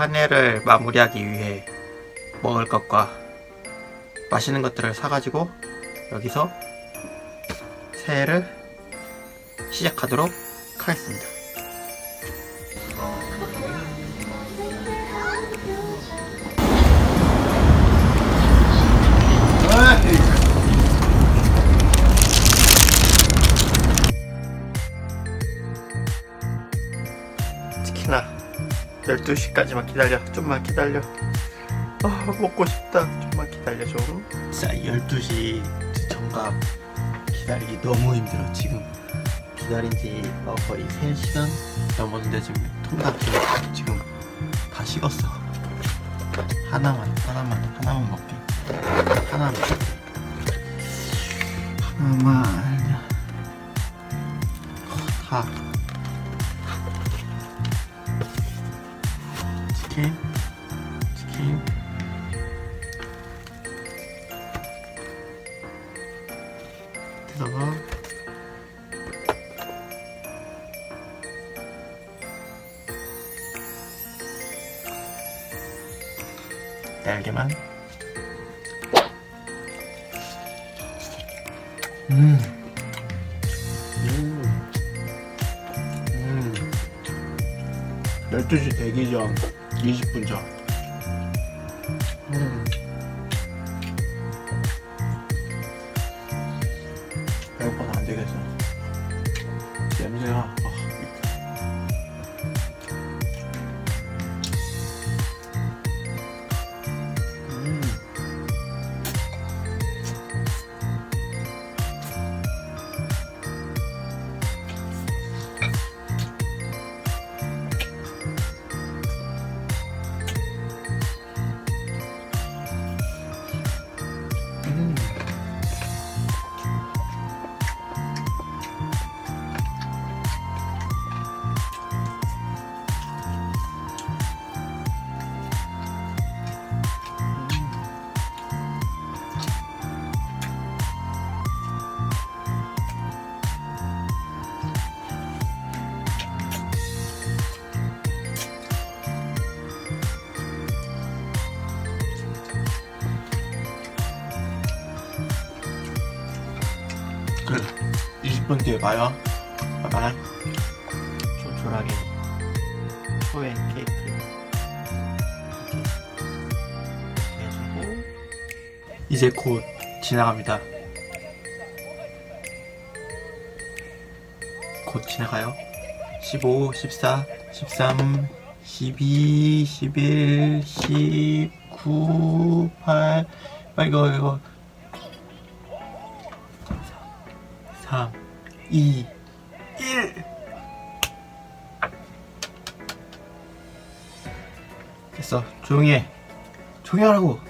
한 해를 마무리하기 위해 먹을 것과 맛있는 것들을 사가지고 여기서 새해를 시작하도록 하겠습니다. 치킨아 12시까지만 기다려. 좀만 기다려. 아 먹고 싶다. 좀만 기다려 좀 자 12시 정각 기다리기 너무 힘들어 지금. 기다린 지 어, 거의 3시간 넘었는데 지금 통닭 지금, 지금 다 식었어. 하나만 하나만 하나만 먹게. 하나만. 하나만. 다 치킨 치킨 여기다가 날개만 음. 음. 음. 12시 대기 전 20분 전. 음. 배고파서 안 되겠어 냄새가 그래 20분 뒤에 봐요 바이바이 조촐하게 초에 케이크 해주고 이제 곧 지나갑니다. 곧 지나가요. 15, 14, 13, 12, 11, 19, 8, 아, 이거, 이거. 3, 2, 1. 됐어. 조용히 해. 조용히 하라고.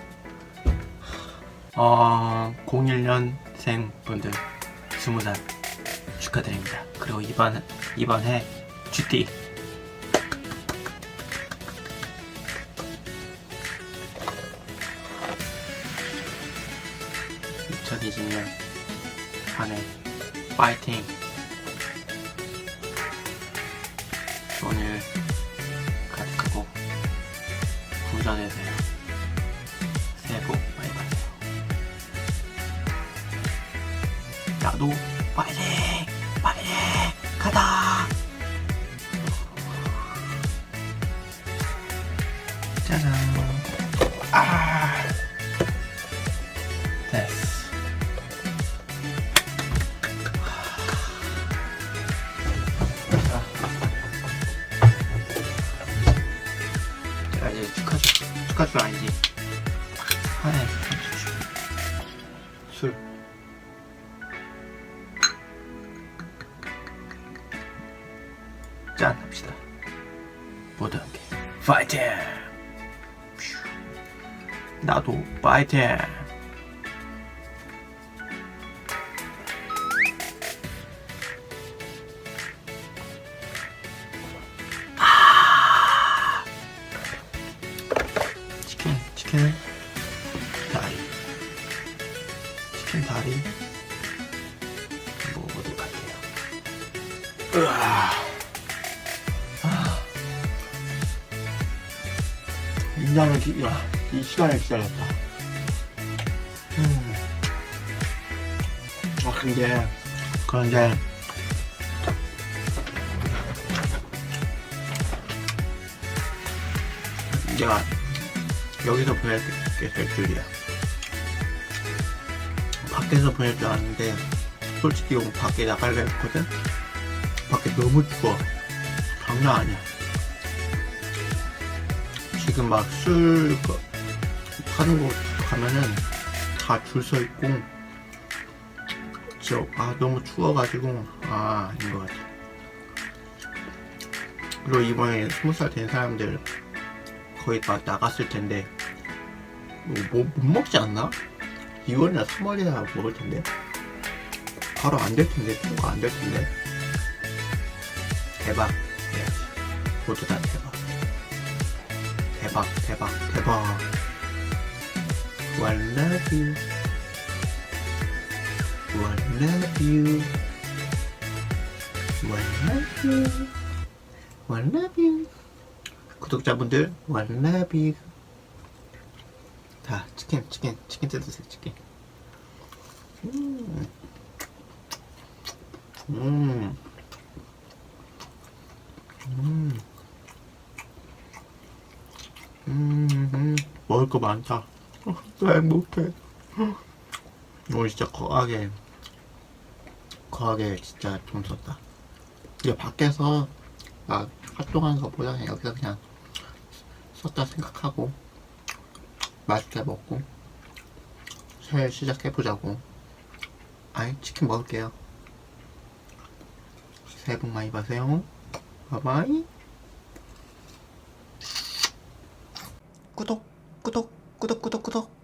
어, 01년생 분들 20살 축하드립니다. 그리고 이번, 이번 해 GT. (2020년) 한해 파이팅. 오늘 가득하고 부자 되세요. 새해 복 많이 받으세요. 나도 파이팅! 파이팅! 가다 짜잔 축하주 아니지 한해 술. 짠 합시다. 모두 함께 파이팅! 퓨. 나도 파이팅 치킨 다리 먹어보도록 할게요 으아. 아. 긴장을 기, 야, 이 시간을 기다렸다. 음. 아 근데 그런데 내가 여기서 보낼 게될 줄이야. 밖에서 보낼 줄 알았는데 솔직히 오늘 밖에 나갈래 했거든? 밖에 너무 추워. 장난 아니야. 지금 막 술 파는 곳 가면은 다 줄 서 있고 진짜 아 너무 추워가지고 아 아닌 것 같아. 그리고 이번에 스무 살 된 사람들 거의 다 나갔을 텐데 뭐 못 먹지 않나? 2월이나 3월이나 먹을 텐데 바로 안 될 텐데 뭐가 안 될 텐데 대박 해야지 모두 다 대박 대박 대박 대박 you One love you 구독자분들 you 자 치킨 치킨 치킨 뜯으세요 치킨 음. 음. 음. 음. 음. 먹을 거 많다. 어, 나 행복해. 오늘 진짜 거하게, 거하게 진짜 돈 썼다. 이게 밖에서 막 활동하는 것보다 여기서 그냥 썼다 생각하고 맛있게 먹고 새해 시작해보자고. 아이, 치킨 먹을게요. 새해 복 많이 받으세요. 바이바이. 구독, 구독, 구독, 구독, 구독, 구독.